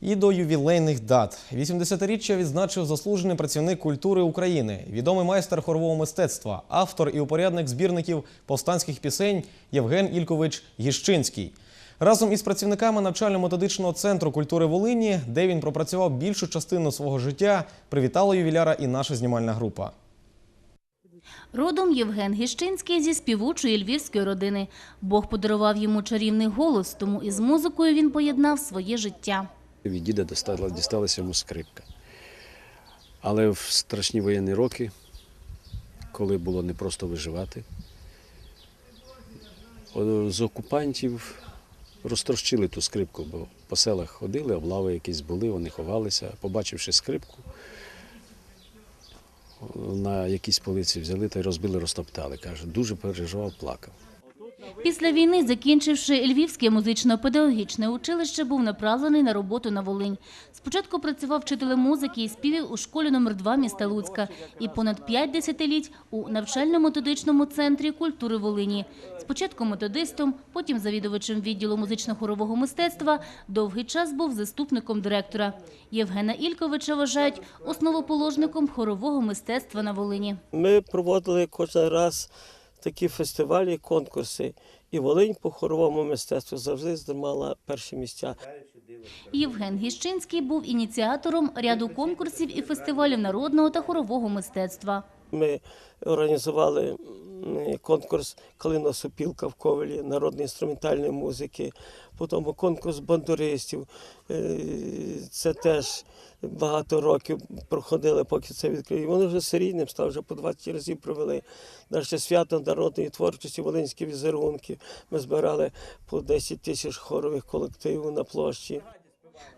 І до ювілейних дат. 80-річчя відзначив заслужений працівник культури України, відомий майстер хорового мистецтва, автор і упорядник збірників повстанських пісень Євген Ількович Гіщинський. Разом із працівниками навчально-методичного центру культури Волині, де він пропрацював більшу частину свого життя, привітала ювіляра і наша знімальна група. Родом Євген Гіщинський зі співучої львівської родини. Бог подарував йому чарівний голос, тому із музикою він поєднав своє життя. Від діда дісталася йому скрипка. Але в страшні воєнні роки, коли було непросто виживати, з окупантів розтрощили ту скрипку, бо по селах ходили, облави якісь були, вони ховалися. Побачивши скрипку, на якійсь полиці взяли та й розбили, розтоптали. Каже, дуже переживав, плакав. Після війни, закінчивши Львівське музично-педагогічне училище, був направлений на роботу на Волинь. Спочатку працював вчителем музики і співів у школі номер 2 міста Луцька і понад п'ять десятиліть у навчально-методичному центрі культури Волині. Спочатку методистом, потім завідувачем відділу музично-хорового мистецтва, довгий час був заступником директора. Євгена Ільковича вважають основоположником хорового мистецтва на Волині. Ми проводили кожен раз такі фестивалі, конкурси. І Волинь по хоровому мистецтву завжди здимала перші місця. Євген Гіщинський був ініціатором ряду конкурсів і фестивалів народного та хорового мистецтва. Ми організували конкурс Калина Сопілка в Ковелі народної інструментальної музики, потім конкурс бандуристів. Е, Це теж багато років проходили, поки це відкрили. Вони вже серійним став, вже по 20 разів провели. Наше свято народної творчості, волинські візерунки. Ми збирали по 10 тисяч хорових колективів на площі.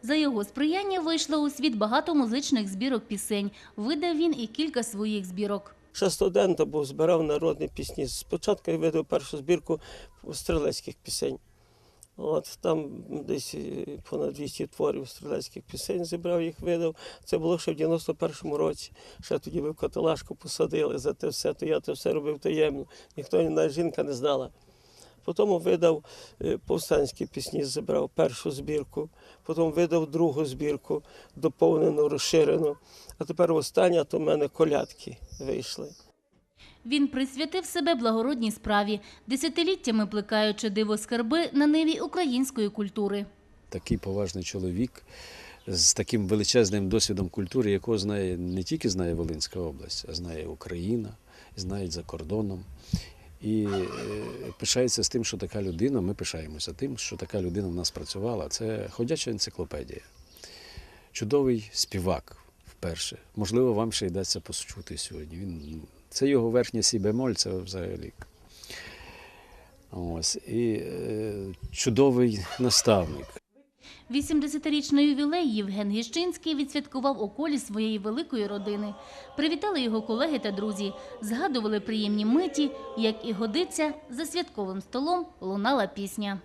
За його сприяння вийшло у світ багато музичних збірок пісень. Видав він і кілька своїх збірок. Ще студента був, збирав народні пісні. Спочатку я видав першу збірку стрілецьких пісень. От там десь е, понад 200 творів стрілецьких пісень зібрав, їх видав. Це було ще в 91-му році. Ще тоді ви в каталажку посадили за те все, то я це все робив таємно. Ніхто навіть жінка не знала. Потім видав е, повстанські пісні, зібрав першу збірку, потім видав другу збірку, доповнену, розширену. А тепер остання, то в мене колядки вийшли. Він присвятив себе благородній справі, десятиліттями плекаючи диво скарби на ниві української культури. Такий поважний чоловік з таким величезним досвідом культури, якого знає не тільки знає Волинська область, а знає Україна, знають за кордоном. І е, пишається з тим, що така людина, ми пишаємося тим, що така людина в нас працювала. Це ходяча енциклопедія. Чудовий співак вперше. Можливо, вам ще йдеться почути сьогодні. Він, це його верхня сі бемоль, це взагалі. Ось. І е, чудовий наставник. 80-річний ювілей Євген Гіщинський відсвяткував у колі своєї великої родини. Привітали його колеги та друзі, згадували приємні миті, як і годиться, за святковим столом лунала пісня.